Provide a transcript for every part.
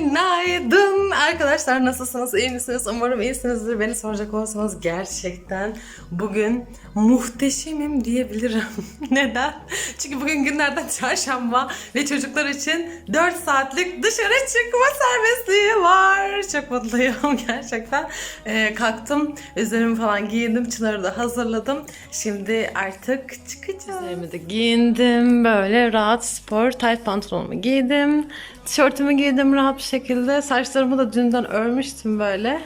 Günaydın. Arkadaşlar nasılsınız? İyi misiniz? Umarım iyisinizdir. Beni soracak olsanız gerçekten bugün muhteşemim diyebilirim. Neden? Çünkü bugün günlerden çarşamba ve çocuklar için 4 saatlik dışarı çıkma serbestliği var. Çok mutluyum gerçekten. Ee, kalktım üzerimi falan giyindim Çınar'ı da hazırladım. Şimdi artık çıkacağız. Üzerimi de giyindim. Böyle rahat spor tight pantolonumu giydim tişörtümü giydim rahat bir şekilde saçlarımı da dünden örmüştüm böyle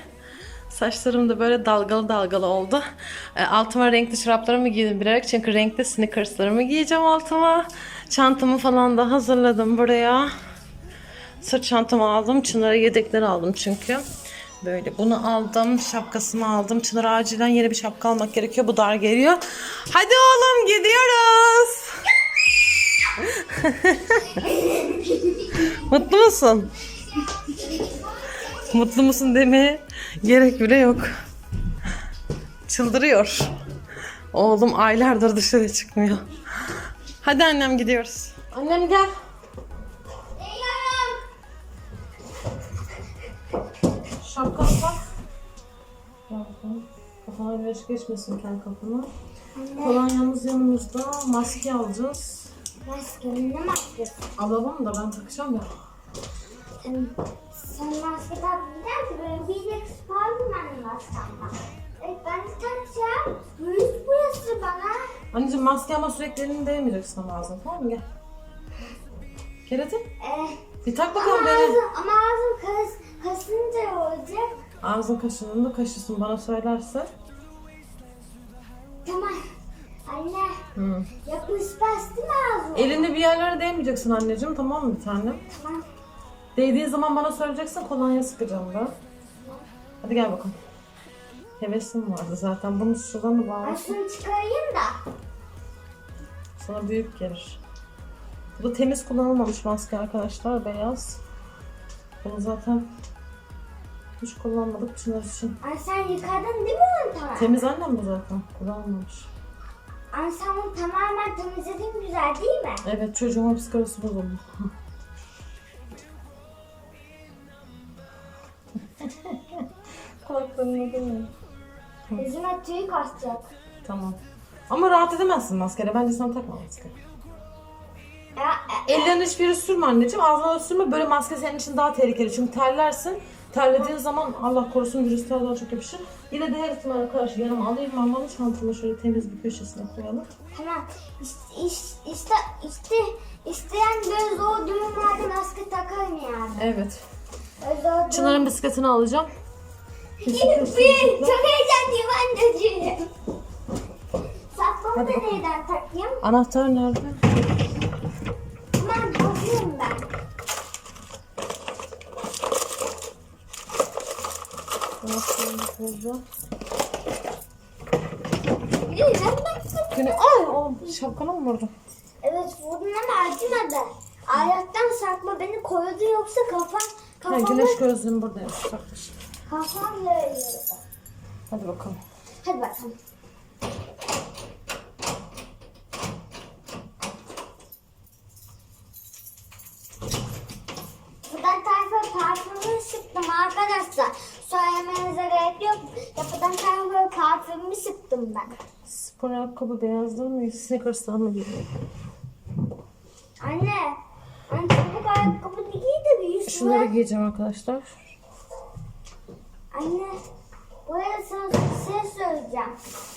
Saçlarım da böyle dalgalı dalgalı oldu. E, altıma renkli çoraplarımı giydim bilerek çünkü renkli sneakerslarımı giyeceğim altıma. Çantamı falan da hazırladım buraya. Sırt çantamı aldım. Çınar'a yedekler aldım çünkü. Böyle bunu aldım. Şapkasını aldım. Çınar'a acilen yeni bir şapka almak gerekiyor. Bu dar geliyor. Hadi oğlum gidiyoruz. Mutlu musun? Mutlu musun demeye gerek bile yok. Çıldırıyor. Oğlum aylardır dışarı çıkmıyor. Hadi annem gidiyoruz. Annem gel. Şapkanı tak. Kafana güneş geçmesin kel kafana. Kolonyamız yanımızda. Maske alacağız. Maskenin ne maskesi? Alalım da ben takacağım ya. Sen, sen maske takmayacaksın ki böyle bir de Spiderman maskem var. Evet ben takacağım. Virüs burası bana. Anneciğim maske ama sürekli elini değmeyeceksin ama ağzına tamam mı? Gel. Keratin. Ee, Bir tak ama bakalım beni. ağzım, ama ağzım kas, kasınca olacak. Ağzın kaşınında kaşısın bana söylerse. Tamam. Anne Hı. yapışmaz değil mi ağzım? Elinde bir yerlere değmeyeceksin anneciğim tamam mı bir tane? Tamam. Değdiği zaman bana söyleyeceksin kolonya sıkacağım ben. Hadi gel bakalım. Hevesim vardı zaten. Bunun şuradan Ben bağlı. şunu çıkarayım da. Sana büyük gelir. Bu da temiz kullanılmamış maske arkadaşlar. Beyaz. Bunu zaten hiç kullanmadık Çınar için. Ay sen yıkadın değil mi onu tamam? Temiz annem bu zaten. Kullanılmamış. Onu tamamen temizledin güzel değil mi? Evet çocuğumun psikolojisi bozuldu. Kulaklarına değil mi? Yüzüme tüy kaçacak. Tamam. Ama rahat edemezsin maskeyle. Bence sen takma maske. Ya, e, Ellerine hiçbiri sürme anneciğim. Ağzına da sürme. Böyle maske senin için daha tehlikeli. Çünkü terlersin. Terlediğin zaman Allah korusun virüsler daha çok yapışır. Yine de her ihtimale karşı yanıma alayım. Mamamı çantamı şöyle temiz bir köşesine koyalım. Tamam. İşte, iş- işte, işte, isteyen böyle zor durumlarda maske takarım yani. Evet. Zor Çınar'ın bisikletini alacağım. Bir, çok heyecanlıyım anneciğim. Saçmamı da neyden takayım? Anahtar nerede? Hemen takıyorum ben. Güne... Ay oğlum şapkana mı vurdun? Evet vurdum ama acımadı. Ayaktan sarkma beni koydu yoksa kafam Ha, kafamı güneş gözlüğüm buradaymış. Takmış. kafam yarıyordu. Hadi bakalım. Hadi bakalım. Buradan tayfa parfümü sıktım arkadaşlar. Söylemenize gerek yok. Yapıdan tayfa sıktım ben. Spor ayakkabı beyazdan mı? Snickers'tan mı giyiyor? Anne. Anne çabuk ayakkabı giy de bir yüz Şunları giyeceğim arkadaşlar. Anne. Buraya sana bir şey söyleyeceğim.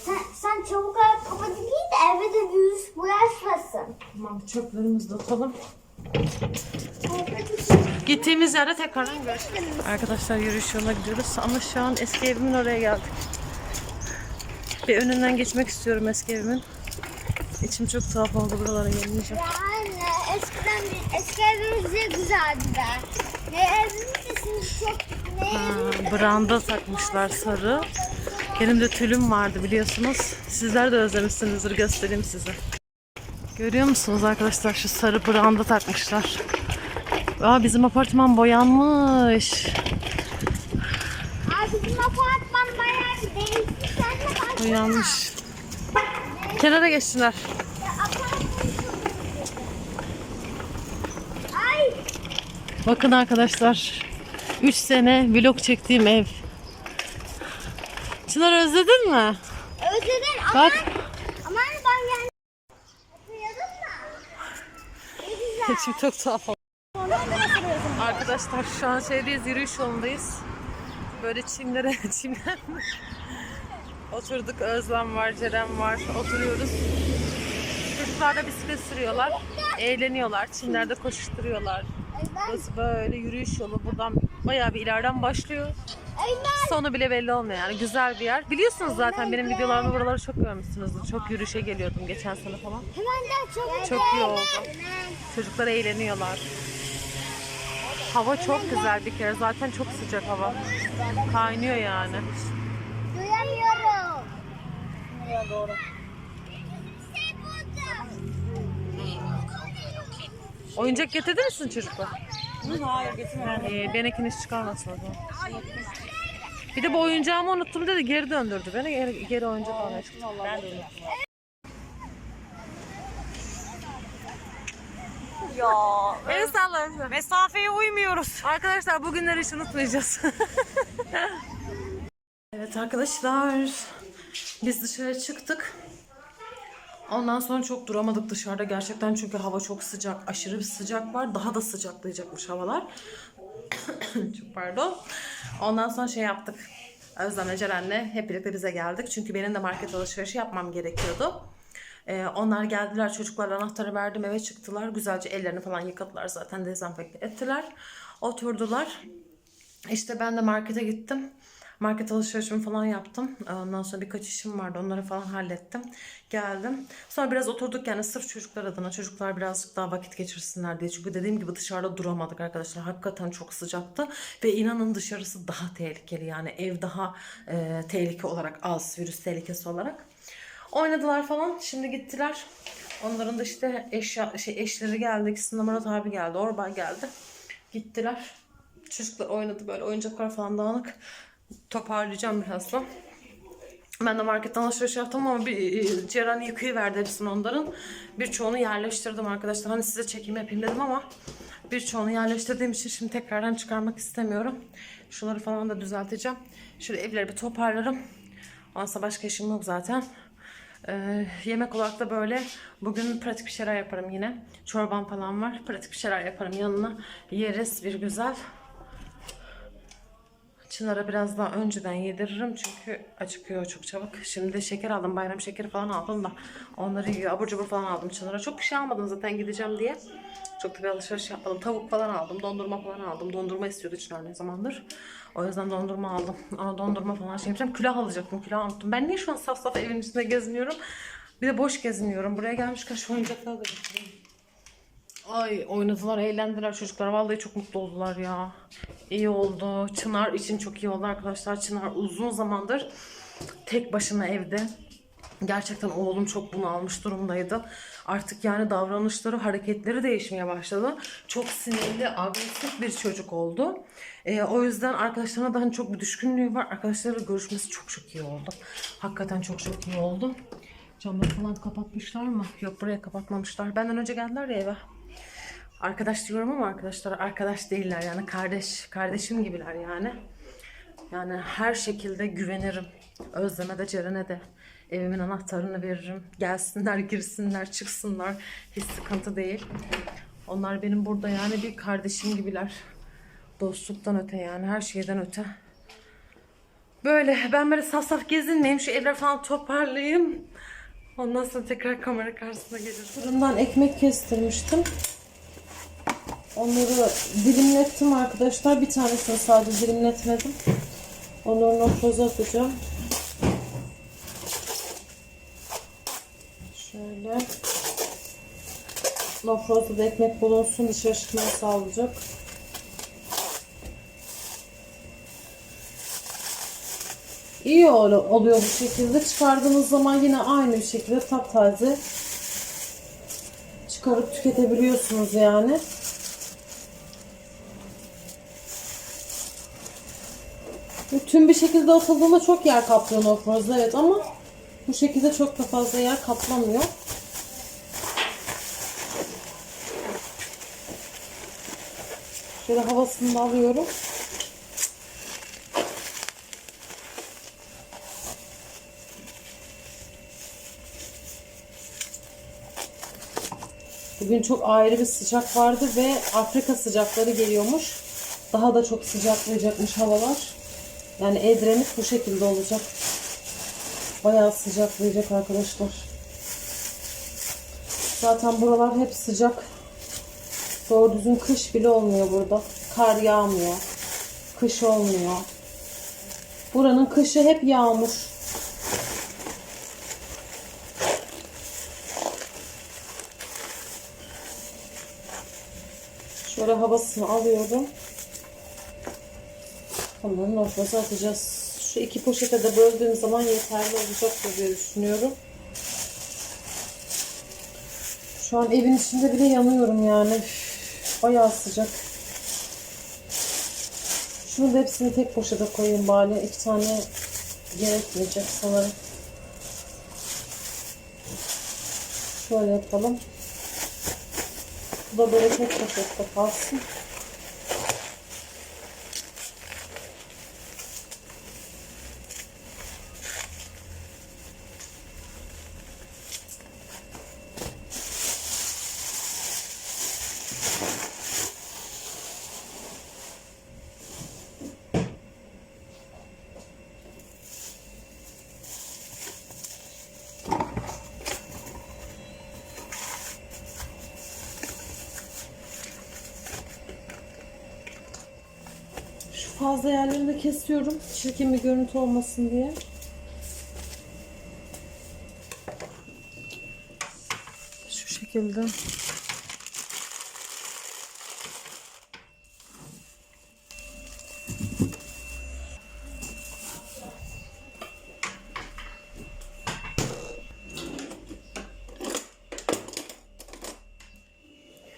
Sen, sen çabuk ayakkabı giy de eve de virüs bulaşmasın. Tamam çöplerimizi de atalım. Gittiğimiz yerde tekrardan görüşürüz. Arkadaşlar yürüyüş yoluna gidiyoruz ama şu an eski evimin oraya geldik. Bir önünden geçmek istiyorum eski evimin. İçim çok tuhaf oldu buralara gelince. Ya anne eskiden eski evimiz de güzeldi be. Ne evimiz de şimdi çok ne evimiz branda takmışlar sarı. Benim de tülüm vardı biliyorsunuz. Sizler de özlemişsinizdir göstereyim size. Görüyor musunuz arkadaşlar şu sarı branda takmışlar. Aa bizim apartman boyanmış. Abi bizim apartman bayağı bir değişti. Boyanmış. Kenara Ay Bakın arkadaşlar. 3 sene vlog çektiğim ev. Çınar özledin mi? Özledin ama Bak. aman ben yani güzel. Şimdi çok tuhaf oldu. Arkadaşlar şu an şeydeyiz, yürüyüş yolundayız. Böyle çimlere, çimler. Oturduk, Özlem var, Ceren var, oturuyoruz. Çocuklar da bisiklet sürüyorlar, eğleniyorlar, çimlerde koşuşturuyorlar. Burası böyle yürüyüş yolu, buradan bayağı bir ileriden başlıyor. Sonu bile belli olmuyor yani, güzel bir yer. Biliyorsunuz zaten benim videolarımda buraları çok görmüşsünüzdür. Çok yürüyüşe geliyordum geçen sene falan. Çok iyi oldu. Çocuklar eğleniyorlar. Hava çok güzel bir kere. Zaten çok sıcak hava. Kaynıyor yani. Duyamıyorum. Doğru. Şey buldum. Oyuncak getirdin misin çocuklar? Hayır getirmedim. Ee, ben ikiniz çıkarmasın o zaman. Bir de bu oyuncağımı unuttum dedi geri döndürdü beni. Geri, geri oyuncak almaya çıktı. Ben de unuttum. Ya El sallasın. mesafeye uymuyoruz. Arkadaşlar bugünleri hiç unutmayacağız. evet arkadaşlar. Biz dışarı çıktık. Ondan sonra çok duramadık dışarıda gerçekten çünkü hava çok sıcak. Aşırı bir sıcak var. Daha da sıcaklayacakmış havalar. çok pardon. Ondan sonra şey yaptık. Özlem'le Ceren'le hep birlikte bize geldik. Çünkü benim de market alışverişi yapmam gerekiyordu. Ee, onlar geldiler çocuklar anahtarı verdim eve çıktılar. Güzelce ellerini falan yıkadılar zaten dezenfekte ettiler. Oturdular. İşte ben de markete gittim. Market alışverişimi falan yaptım. Ondan sonra birkaç işim vardı. Onları falan hallettim. Geldim. Sonra biraz oturduk yani sırf çocuklar adına. Çocuklar birazcık daha vakit geçirsinler diye. Çünkü dediğim gibi dışarıda duramadık arkadaşlar. Hakikaten çok sıcaktı. Ve inanın dışarısı daha tehlikeli. Yani ev daha e, tehlike olarak az. Virüs tehlikesi olarak. Oynadılar falan. Şimdi gittiler. Onların da işte eşya, şey, eşleri geldi. İkisinde Murat abi geldi. Orbay geldi. Gittiler. Çocuklar oynadı böyle oyuncaklar falan dağınık. Toparlayacağım birazdan. Ben de marketten alışveriş yaptım ama bir e, Ceren yıkayıverdi hepsini onların. Birçoğunu yerleştirdim arkadaşlar. Hani size çekim yapayım dedim ama birçoğunu yerleştirdiğim için şimdi tekrardan çıkarmak istemiyorum. Şunları falan da düzelteceğim. Şöyle evleri bir toparlarım. Ondan başka işim yok zaten. Ee, yemek olarak da böyle bugün pratik bir şeyler yaparım yine. Çorban falan var. Pratik bir şeyler yaparım yanına. Yeriz bir güzel. Çınar'a biraz daha önceden yediririm çünkü acıkıyor çok çabuk. Şimdi şeker aldım, bayram şekeri falan aldım da onları yiyor. Abur cubur falan aldım Çınar'a. Çok bir şey almadım zaten gideceğim diye. Çok da bir alışveriş yapmadım. Tavuk falan aldım, dondurma falan aldım. Dondurma istiyordu Çınar ne zamandır. O yüzden dondurma aldım. Ama dondurma falan şey yapacağım. Külah alacaktım, külah unuttum. Ben niye şu an saf saf evin içinde geziniyorum? Bir de boş geziniyorum. Buraya gelmişken şu oyuncakları da. Ay oynadılar, eğlendiler çocuklar. Vallahi çok mutlu oldular ya. İyi oldu. Çınar için çok iyi oldu arkadaşlar. Çınar uzun zamandır tek başına evde. Gerçekten oğlum çok bunalmış durumdaydı. Artık yani davranışları, hareketleri değişmeye başladı. Çok sinirli, agresif bir çocuk oldu. Ee, o yüzden arkadaşlarına da hani çok bir düşkünlüğü var. Arkadaşlarıyla görüşmesi çok çok iyi oldu. Hakikaten çok çok iyi oldu. Camları falan kapatmışlar mı? Yok buraya kapatmamışlar. Benden önce geldiler ya eve. Arkadaş diyorum ama arkadaşlar arkadaş değiller yani kardeş kardeşim gibiler yani. Yani her şekilde güvenirim. Özleme de Ceren'e de evimin anahtarını veririm. Gelsinler, girsinler, çıksınlar. Hiç sıkıntı değil. Onlar benim burada yani bir kardeşim gibiler. Dostluktan öte yani her şeyden öte. Böyle ben böyle saf saf gezinmeyeyim. Şu evleri falan toparlayayım. Ondan sonra tekrar kamera karşısına gelirim. Fırından ekmek kestirmiştim. Onları dilimlettim arkadaşlar. Bir tanesini sadece dilimletmedim. Onları nofroza atacağım. Şöyle. Nofrozda da ekmek bulunsun. Dışarı çıkmayı sağlayacak. İyi ol- oluyor bu şekilde. Çıkardığınız zaman yine aynı şekilde taptaze çıkarıp tüketebiliyorsunuz yani. Tüm bir şekilde atıldığında çok yer kaplıyor nofrozda evet ama bu şekilde çok da fazla yer kaplamıyor. Şöyle havasını da alıyorum. Bugün çok ayrı bir sıcak vardı ve Afrika sıcakları geliyormuş. Daha da çok sıcaklayacakmış havalar. Yani Edremit bu şekilde olacak. Bayağı sıcaklayacak arkadaşlar. Zaten buralar hep sıcak. Doğru düzgün kış bile olmuyor burada. Kar yağmıyor. Kış olmuyor. Buranın kışı hep yağmur. Şöyle havasını alıyorum. Tamam ortası atacağız. Şu iki poşete de böldüğüm zaman yeterli olacaktır diye düşünüyorum. Şu an evin içinde bile yanıyorum yani. Bayağı sıcak. Şunu da hepsini tek poşete koyayım bari. İki tane gerekmeyecek sanırım. Şöyle yapalım. Bu da böyle tek poşette kalsın. Şu fazla yerlerini de kesiyorum. Çirkin bir görüntü olmasın diye. Şu şekilde.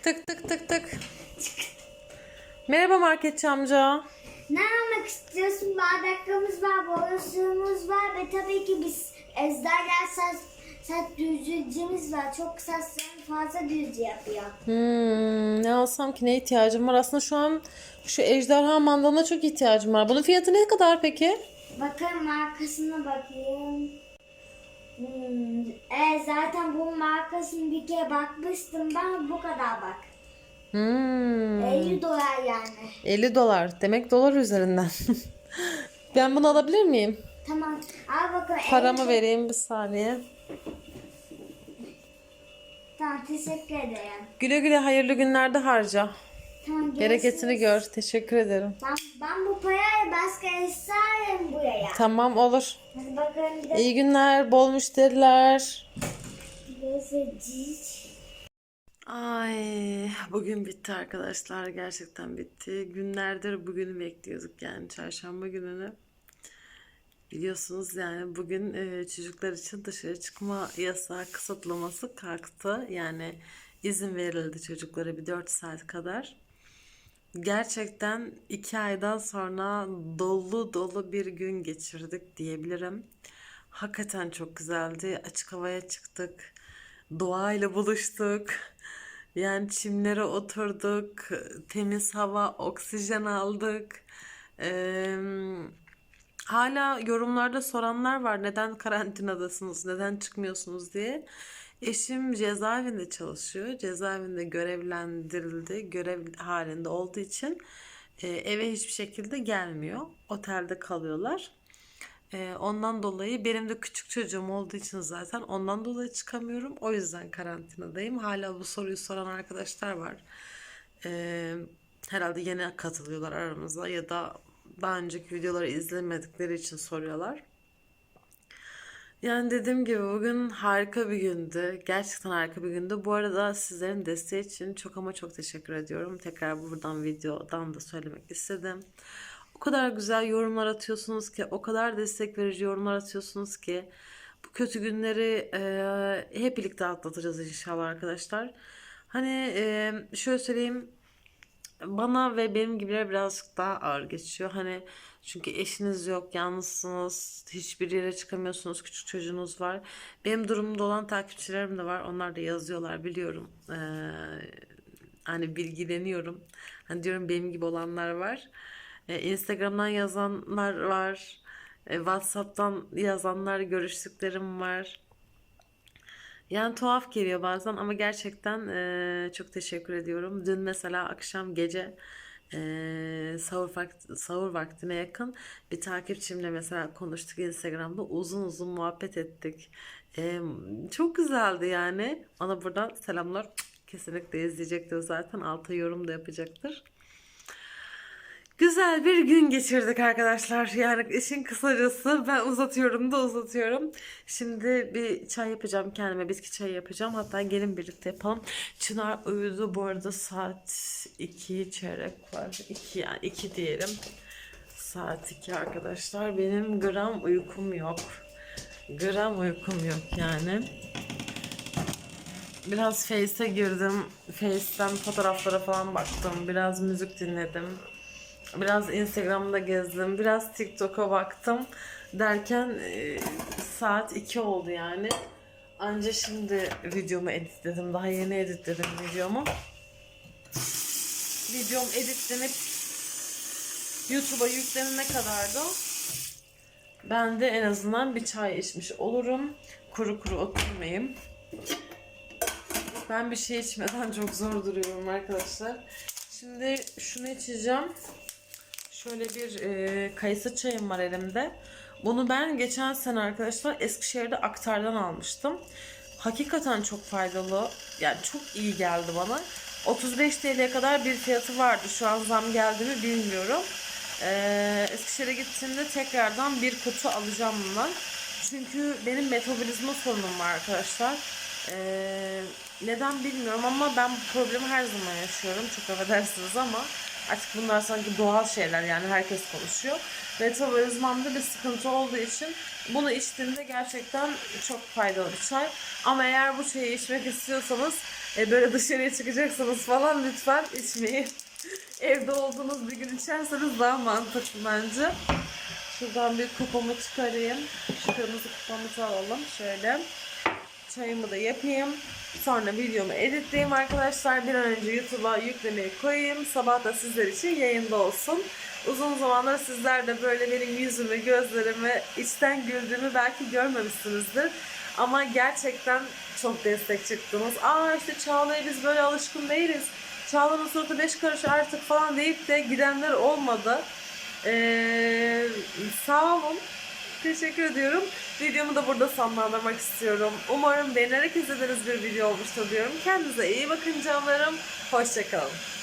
Tık tık tık tık. Merhaba marketçi amca. Ne almak istiyorsun? Bardaklarımız var, boyasığımız var ve tabii ki biz ejderha saç, saç düzücümüz var. Çok saçlarını fazla düz yapıyor. Hmm, ne alsam ki ne ihtiyacım var? Aslında şu an şu ejderha mandalına çok ihtiyacım var. Bunun fiyatı ne kadar peki? Bakın markasına bakayım. Hmm, e, zaten bu markasını bir kere bakmıştım ben bu kadar bak. Hmm, 50 dolar yani. 50 dolar. Demek dolar üzerinden. ben bunu alabilir miyim? Tamam al bakalım. Paramı 50 vereyim bir saniye. Tamam teşekkür ederim. Güle güle hayırlı günlerde harca. Tamam Bereketini görüşürüz. gör. Teşekkür ederim. Ben, ben bu parayı başka eşyayım buraya. Tamam olur. Hadi bakalım İyi günler, bol müşteriler. görüşeceğiz. Ay bugün bitti arkadaşlar gerçekten bitti. Günlerdir bugünü bekliyorduk yani çarşamba gününü. Biliyorsunuz yani bugün e, çocuklar için dışarı çıkma yasağı kısıtlaması kalktı. Yani izin verildi çocuklara bir 4 saat kadar. Gerçekten iki aydan sonra dolu dolu bir gün geçirdik diyebilirim. Hakikaten çok güzeldi. Açık havaya çıktık. Doğayla buluştuk. Yani çimlere oturduk. Temiz hava, oksijen aldık. Eee, hala yorumlarda soranlar var. Neden karantinadasınız, neden çıkmıyorsunuz diye. Eşim cezaevinde çalışıyor. Cezaevinde görevlendirildi. Görev halinde olduğu için eve hiçbir şekilde gelmiyor. Otelde kalıyorlar. E, ondan dolayı benim de küçük çocuğum olduğu için zaten ondan dolayı çıkamıyorum. O yüzden karantinadayım. Hala bu soruyu soran arkadaşlar var. E, herhalde yeni katılıyorlar aramıza ya da daha önceki videoları izlemedikleri için soruyorlar. Yani dediğim gibi bugün harika bir gündü. Gerçekten harika bir gündü. Bu arada sizlerin desteği için çok ama çok teşekkür ediyorum. Tekrar buradan videodan da söylemek istedim. O kadar güzel yorumlar atıyorsunuz ki, o kadar destek verici yorumlar atıyorsunuz ki bu kötü günleri e, hep birlikte atlatacağız inşallah arkadaşlar. Hani e, şöyle söyleyeyim bana ve benim gibiler birazcık daha ağır geçiyor. Hani çünkü eşiniz yok, yalnızsınız, hiçbir yere çıkamıyorsunuz, küçük çocuğunuz var. Benim durumumda olan takipçilerim de var. Onlar da yazıyorlar biliyorum. Ee, hani bilgileniyorum. Hani diyorum benim gibi olanlar var. E, Instagram'dan yazanlar var. E, WhatsApp'tan yazanlar görüştüklerim var. Yani tuhaf geliyor bazen ama gerçekten eee, çok teşekkür ediyorum. Dün mesela akşam gece eee sahur, vakt- sahur vaktine yakın bir takipçimle mesela konuştuk Instagram'da uzun uzun muhabbet ettik. Eee, çok güzeldi yani. Ona buradan selamlar. Kesinlikle izleyecektir zaten. Alta yorum da yapacaktır. Güzel bir gün geçirdik arkadaşlar. Yani işin kısacası ben uzatıyorum da uzatıyorum. Şimdi bir çay yapacağım kendime. Bitki çayı yapacağım. Hatta gelin birlikte yapalım. Çınar uyudu. Bu arada saat 2 çeyrek var. 2 yani 2 diyelim. Saat 2 arkadaşlar. Benim gram uykum yok. Gram uykum yok yani. Biraz Face'e girdim. Face'ten fotoğraflara falan baktım. Biraz müzik dinledim. Biraz Instagram'da gezdim. Biraz TikTok'a baktım. Derken e, saat 2 oldu yani. Anca şimdi videomu editledim. Daha yeni editledim videomu. Videom editlenip YouTube'a yüklenene kadar da ben de en azından bir çay içmiş olurum. Kuru kuru oturmayayım. Ben bir şey içmeden çok zor duruyorum arkadaşlar. Şimdi şunu içeceğim. Şöyle bir e, kayısı çayım var elimde. Bunu ben geçen sene arkadaşlar Eskişehir'de Aktar'dan almıştım. Hakikaten çok faydalı. Yani çok iyi geldi bana. 35 TL'ye kadar bir fiyatı vardı. Şu an zam geldi mi bilmiyorum. Ee, Eskişehir'e gittiğimde tekrardan bir kutu alacağım bundan. Çünkü benim metabolizma sorunum var arkadaşlar. Ee, neden bilmiyorum ama ben bu problemi her zaman yaşıyorum. Çok affedersiniz ama artık bunlar sanki doğal şeyler yani herkes konuşuyor. Metabolizmamda bir sıkıntı olduğu için bunu içtiğimde gerçekten çok faydalı bir çay. Ama eğer bu çayı içmek istiyorsanız e, böyle dışarıya çıkacaksanız falan lütfen içmeyin. Evde olduğunuz bir gün içerseniz daha mantıklı bence. Şuradan bir kupamı çıkarayım. Şu kırmızı kupamızı alalım. Şöyle. Çayımı da yapayım. Sonra videomu editleyeyim arkadaşlar. Bir an önce YouTube'a yüklemeyi koyayım. Sabah da sizler için yayında olsun. Uzun zamandır sizler de böyle benim yüzümü, gözlerimi, içten güldüğümü belki görmemişsinizdir. Ama gerçekten çok destek çıktınız. Aa işte Çağla'ya biz böyle alışkın değiliz. Çağla'nın suratı beş karış artık falan deyip de gidenler olmadı. Ee, sağ olun. Teşekkür ediyorum. Videomu da burada sonlandırmak istiyorum. Umarım beğenerek izlediğiniz bir video olmuştur diyorum. Kendinize iyi bakın canlarım. Hoşçakalın.